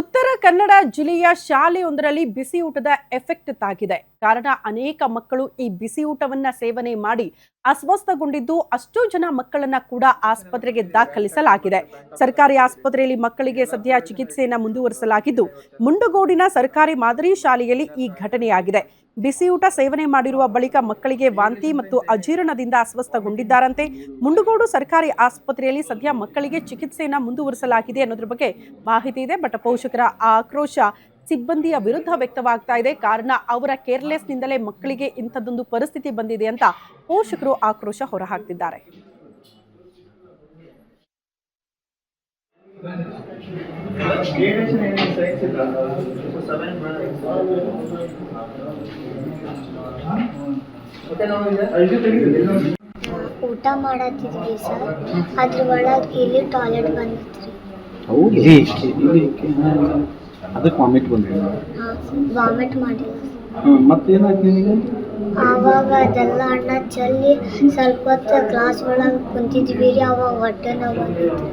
ಉತ್ತರ ಕನ್ನಡ ಜಿಲ್ಲೆಯ ಶಾಲೆಯೊಂದರಲ್ಲಿ ಬಿಸಿ ಊಟದ ಎಫೆಕ್ಟ್ ತಾಗಿದೆ. ಕಾರಣ ಅನೇಕ ಮಕ್ಕಳು ಈ ಬಿಸಿ ಊಟವನ್ನ ಸೇವನೆ ಮಾಡಿ ಅಸ್ವಸ್ಥಗೊಂಡಿದ್ದು ಅಷ್ಟು ಜನ ಮಕ್ಕಳನ್ನ ಕೂಡ ಆಸ್ಪತ್ರೆಗೆ ದಾಖಲಿಸಲಾಗಿದೆ. ಸರ್ಕಾರಿ ಆಸ್ಪತ್ರೆಯಲ್ಲಿ ಮಕ್ಕಳಿಗೆ ಸದ್ಯ ಚಿಕಿತ್ಸೆಯನ್ನ ಮುಂದುವರಿಸಲಾಗಿದ್ದು, ಮುಂಡಗೋಡಿನ ಸರ್ಕಾರಿ ಮಾದರಿ ಶಾಲೆಯಲ್ಲಿ ಈ ಘಟನೆಯಾಗಿದೆ. ಬಿಸಿಯೂಟ ಸೇವನೆ ಮಾಡಿರುವ ಬಳಿಕ ಮಕ್ಕಳಿಗೆ ವಾಂತಿ ಮತ್ತು ಅಜೀರ್ಣದಿಂದ ಅಸ್ವಸ್ಥಗೊಂಡಿದ್ದಾರಂತೆ. ಮುಂಡಗೋಡು ಸರ್ಕಾರಿ ಆಸ್ಪತ್ರೆಯಲ್ಲಿ ಸದ್ಯ ಮಕ್ಕಳಿಗೆ ಚಿಕಿತ್ಸೆಯನ್ನ ಮುಂದುವರಿಸಲಾಗಿದೆ ಅನ್ನೋದ್ರ ಬಗ್ಗೆ ಮಾಹಿತಿ ಇದೆ. ಬಟ್ ಪೋಷಕರ ಆಕ್ರೋಶ ಸಿಬ್ಬಂದಿಯ ವಿರುದ್ಧ ವ್ಯಕ್ತವಾಗ್ತಾ ಇದೆ ಕಾರಣ ಅವರ ಕೇರ್ಲೆಸ್ನಿಂದಲೇ ಮಕ್ಕಳಿಗೆ ಇಂಥದ್ದೊಂದು ಪರಿಸ್ಥಿತಿ ಬಂದಿದೆ ಅಂತ ಪೋಷಕರು ಆಕ್ರೋಶ ಹೊರಹಾಕ್ತಿದ್ದಾರೆ ಊಟ ಮಾಡತ್ತಿದ್ವಿ ಸರ್ ಅದ್ರ ಒಳಗೆ ಇಲ್ಲಿ ಟಾಯ್ಲೆಟ್ ಬಂದಿತ್ತು ಅದಕ್ಕೆ ವಾಮಿಟ್ ಬಂದಿಲ್ಲ ವಾಮಿಟ್ ಮಾಡಿಲ್ಲ ಮತ್ತೇನಾಯ್ತು ನಿನಗೆ? ಆವಾಗ ಅದೆಲ್ಲ ಅಣ್ಣ ಚೆಲ್ಲಿ ಸ್ವಲ್ಪ ಹೊತ್ತು ಕ್ಲಾಸ್ ಒಳಗೆ ಕುಂತಿದ್ವಿ ರೀ ಅವಾಗ ಹೊಟ್ಟೆ ನೋವು ಬಂದಿತ್ತು.